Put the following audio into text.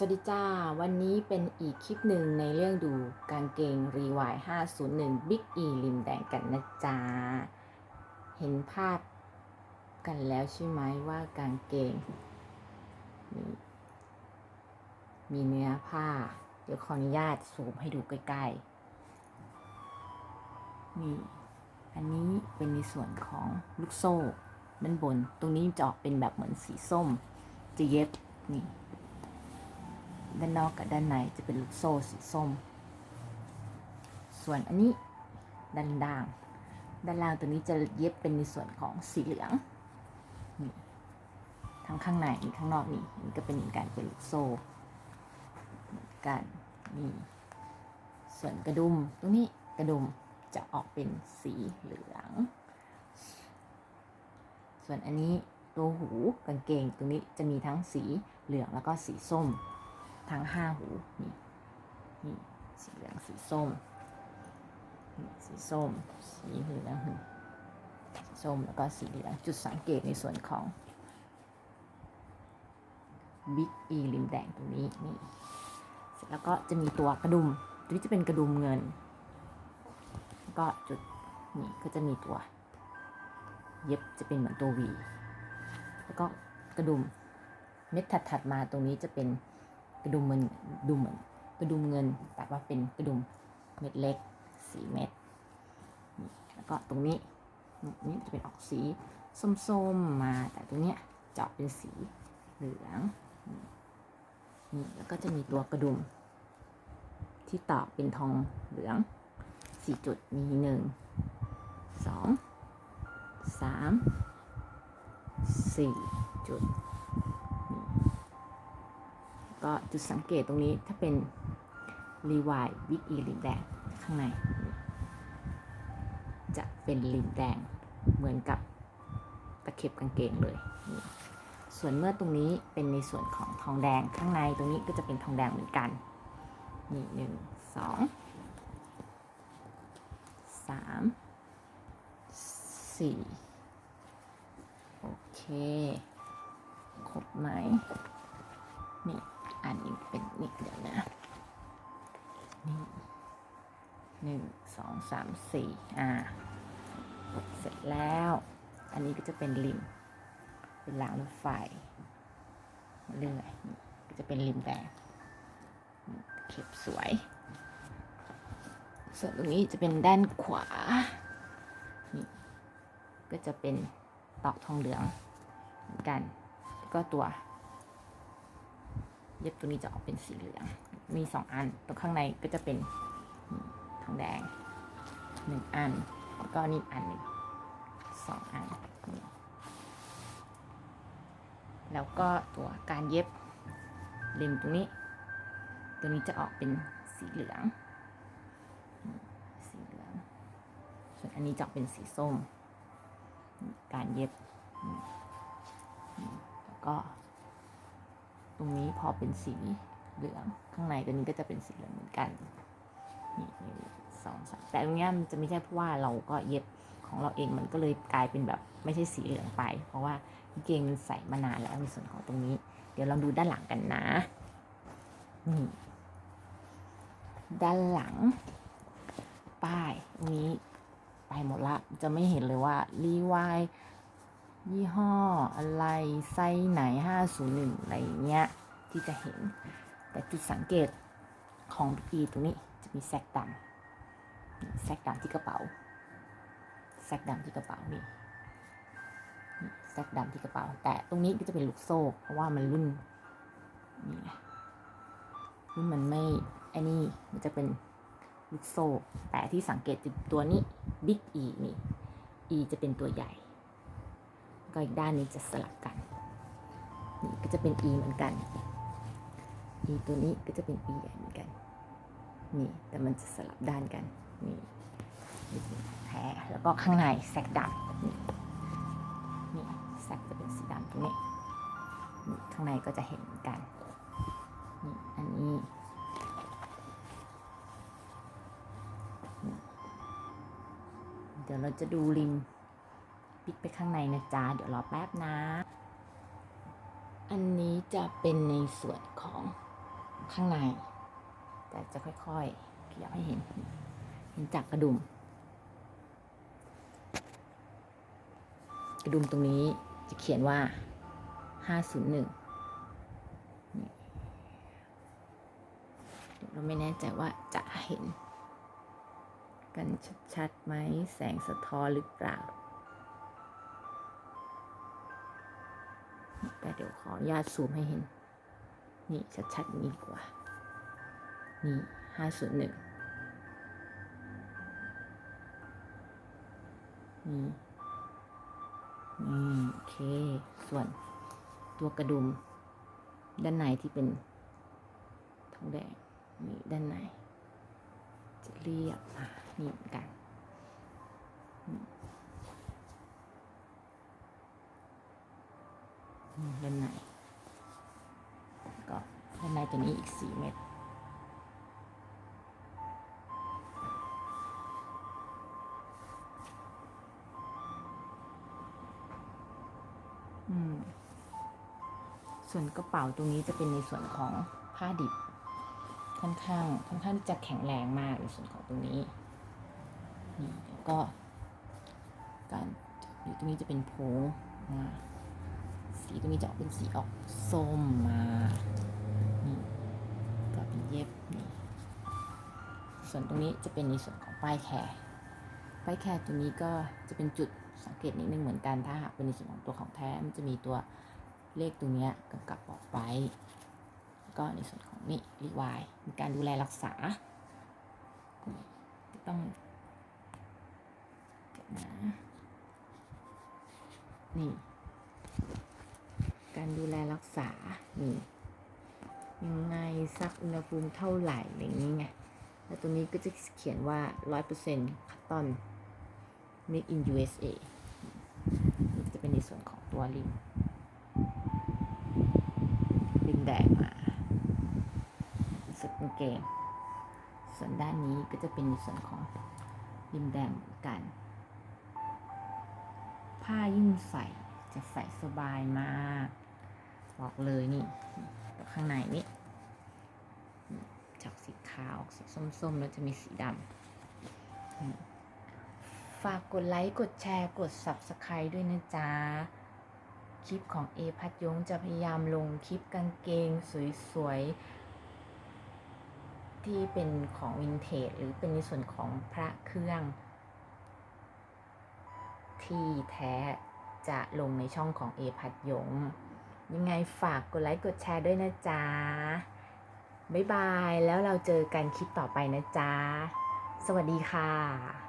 สวัสดีจ้า วันนี้เป็นอีกคลิปหนึ่งในเรื่องดูกางเกงรีวาย501 Big E ริมแดงกันนะจ๊ะ เห็นภาพกันแล้วใช่ไหมว่ากางเกง มีเนื้อผ้า เดี๋ยวขออนุญาตซูมให้ดูใกล้ๆ นี่ อันนี้เป็นในส่วนของลูกโซ่ด้านบน ตรงนี้จะออกเป็นแบบเหมือนสีส้ม จะเย็บนี่ ด้านนอกกับด้านในจะเป็นลูกโซ่สีส้ม ส่วนอันนี้ด้านล่าง ด้านล่างตัวนี้จะเย็บเป็นในส่วนของสีเหลืองนี่ทั้งข้างในนี่ข้างนอกนี่นี่ก็เป็นการเป็นลูกโซ่เหมือนกันนี่ส่วนกระดุมตรงนี้กระดุมจะออกเป็นสีเหลือง ส่วนอันนี้ตัวหูกางเกงตรงนี้จะมีทั้งสีเหลืองแล้วก็สีส้ม ทั้งห้าหูนี่นี่สีเหลืองสีส้มสีส้ม สีเหลืองสีส้มแล้วก็สีเหลืองจุดสังเกตในส่วนของบิ๊กอีริมแดงตรงนี้นี่เสร็จแล้วก็จะมีตัวกระดุมตัวนี้จะเป็นกระดุมเงิน ก็จุดนี่ก็จะมีตัว เย็บจะเป็นเหมือนตัววี แล้วก็กระดุมเม็ดถัดๆมาตรงนี้จะเป็น กระดุมเงินดูเหมือนกระดุมเงิน แต่ว่าเป็นกระดุมเม็ดเล็กสีเม็ดแล้วก็ตรงนี้นี่จะเป็นออกสีส้มๆมาแต่ตรงเนี้ยเจาะเป็นสีเหลืองนี่แล้วก็จะมีตัวกระดุม ที่ต่อเป็นทองเหลืองสี่จุดมีหนึ่งสองสามสี่จุด ก็จุดสังเกตตรงนี้ถ้าเป็นรีวายวิกอีลิมแดงข้างใน จะเป็นลิมแดงเหมือนกับตะเข็บกางเกงเลยนี่ส่วนเมื่อตรงนี้เป็นในส่วนของทองแดงข้างในตรงนี้ก็จะเป็นทองแดงเหมือนกัน นี่หนึ่งสองสามสี่โอเค ครบไหม หนึ่งสองสามสี่อ่า เสร็จแล้ว อันนี้ก็จะเป็นริม เป็นรางรถไฟเรื่อยก็จะเป็นริมแดงเข็บสวย ส่วนตรงนี้จะเป็นด้านขวา นี่ ก็จะเป็นตอกทองเหลืองเหมือนกัน ก็ตัว เย็บตัวนี้จะออกเป็นสีเหลือง มีสองอัน ตรงข้างในก็จะเป็น ทองแดงหนึ่งอันแล้วก็นี่อันหนึ่งสองอัน แล้วก็ตัวการเย็บริมตรงนี้ ตัวนี้จะออกเป็นสีเหลือง สีเหลือง ส่วนอันนี้จะออกเป็นสีส้ม การเย็บ แล้วก็ ตรงนี้พอเป็นสีเหลือง ข้างในตัวนี้ก็จะเป็นสีเหลืองเหมือนกัน สองสามแต่ตรงนี้มันจะไม่ใช่เพราะว่าเราก็เย็บของเราเองมันก็เลยกลายเป็นแบบไม่ใช่สีเหลืองไป เพราะว่ากางเกงมันใส่มานานแล้วในส่วนของตรงนี้ เดี๋ยวเราดูด้านหลังกันนะนี่ด้านหลัง ป้ายตรงนี้ไปหมดละ จะไม่เห็นเลยว่ารีวายยี่ห้ออะไรไซส์ไหน 501 อะไรเงี้ย ที่จะเห็น แต่จุดสังเกตของปีตรงนี้จะมีแซกดำ แซกดำที่กระเป๋า แซกดำที่กระเป๋านี่แซกดำที่กระเป๋า แต่ตรงนี้ก็จะเป็นลูกโซ่เพราะว่ามันรุ่นนี่นะรุ่นมันไม่ไอ้นี่มันจะเป็นลูกโซ่ แต่ที่สังเกตตัวนี้ Big E นี่ E จะเป็นตัวใหญ่ ก็อีกด้านนี้จะสลับกัน นี่ก็จะเป็น e เหมือนกัน e ตัวนี้ก็จะเป็น e ใหญ่เหมือนกัน นี่แต่มันจะสลับด้านกันนี่แท้แล้วก็ข้างในแซกดำนี่นี่แซกจะเป็นสีดำตรงนี้นี่ข้างในก็จะเห็นเหมือนกันนี่อันนี้เดี๋ยวเราจะดูริมปิดไปข้างในนะจ๊ะเดี๋ยวรอแป๊บนะ อันนี้จะเป็นในส่วนของข้างใน แต่จะค่อยๆขยับให้เห็น เห็นจากกระดุม กระดุมตรงนี้จะเขียนว่า 501เดี๋ยวเราไม่แน่ใจว่าจะเห็น กันชัดๆไหมแสงสะท้อนหรือเปล่า แต่เดี๋ยวขออนุญาตซูมให้เห็น นี่ชัดๆนี้ดีกว่า นี่ห้าศูนย์หนึ่งนี่นี่โอเค ส่วนตัวกระดุม ด้านในที่เป็นทองแดงนี่ด้านในจะเรียบอะนี่เหมือนกันด้านในก็ด้านในตัวนี้อีกสี่เม็ด ส่วนกระเป๋าตรงนี้จะเป็นในส่วนของผ้าดิบ ค่อนข้างค่อนข้างที่จะแข็งแรงมากในส่วนของตรงนี้นี่แล้วก็ การอยู่ตรงนี้จะเป็นโพงมาสีตรงนี้จะออกเป็นสีออกส้มมานี่ก็เป็นเย็บนี่ส่วนตรงนี้จะเป็นในส่วนของป้ายแคร์ป้ายแคร์ตรงนี้ก็จะเป็นจุด สังเกตนิดนึงเหมือนกันถ้าหากเป็นในส่วนของตัวของแท้มันจะมีตัวเลขตรงเนี้ยกำกับบอกไว้ก็ในส่วนของนี่รีวายมีการดูแลรักษาต้องนะนี่ การดูแลรักษา นี่ ยังไงซักอุณหภูมิเท่าไหร่อะไรอย่างนี้ไง แล้วตัวนี้ก็จะเขียนว่า 100%คัตตอน made in USA นี่จะเป็นในส่วนของตัวลิงลิงแดงมาสุดกางเกงส่วนด้านนี้ก็จะเป็นในส่วนของลิมแดงกัน ผ้ายิ่งใส่จะใส่สบายมากบอกเลยนี่ข้างในนี่จากสีขาวสีส้มๆ แล้วจะมีสีดำากกดไลค์ กดแชร์ กด Subscribe ด้วยนะจ๊ะ คลิปของเอพัดยงจะพยายามลงคลิปกางเกงสวยๆ ที่เป็นของวินเทจหรือเป็นในส่วนของพระเครื่อง ที่แท้จะลงในช่องของเอพัดยง ยังไงฝากกดไลค์ กดแชร์ด้วยนะจ๊ะ บ๊ายบาย แล้วเราเจอกันคลิปต่อไปนะจ๊ะ สวัสดีค่ะ